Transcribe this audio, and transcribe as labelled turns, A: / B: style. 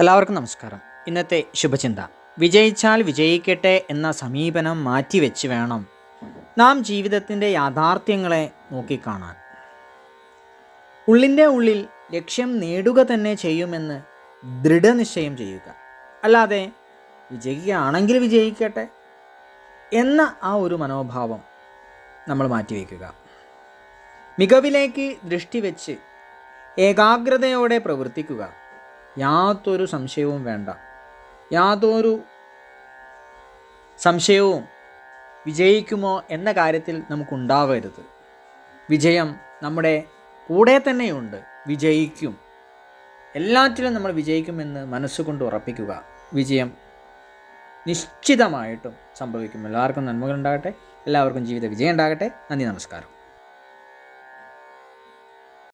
A: എല്ലാവർക്കും നമസ്കാരം. ഇന്നത്തെ ശുഭചിന്ത. വിജയിച്ചാൽ വിജയിക്കട്ടെ എന്ന സമീപനം മാറ്റിവെച്ച് വേണം നാം ജീവിതത്തിന്റെ യാഥാർത്ഥ്യങ്ങളെ നോക്കിക്കാണാൻ. ഉള്ളിന്റെ ഉള്ളിൽ ലക്ഷ്യം നേടുക തന്നെ ചെയ്യുമെന്ന് ദൃഢനിശ്ചയം ചെയ്യുക. അല്ലാതെ വിജയിക്കുകയാണെങ്കിൽ വിജയിക്കട്ടെ എന്ന ആ ഒരു മനോഭാവം നമ്മൾ മാറ്റിവെക്കുക. മികവിലേക്ക് ദൃഷ്ടി വെച്ച് ഏകാഗ്രതയോടെ പ്രവർത്തിക്കുക. യാതൊരു സംശയവും വേണ്ട. യാതൊരു സംശയവും വിജയിക്കുമോ എന്ന കാര്യത്തിൽ നമുക്കുണ്ടാവരുത്. വിജയം നമ്മുടെ കൂടെ തന്നെയുണ്ട്. വിജയിക്കും. എല്ലാറ്റിലും നമ്മൾ വിജയിക്കുമെന്ന് മനസ്സുകൊണ്ട് ഉറപ്പിക്കുക. വിജയം നിശ്ചിതമായിട്ടും സംഭവിക്കും. എല്ലാവർക്കും നന്മകളുണ്ടാകട്ടെ. എല്ലാവർക്കും ജീവിത വിജയം ഉണ്ടാകട്ടെ നന്ദി നമസ്കാരം.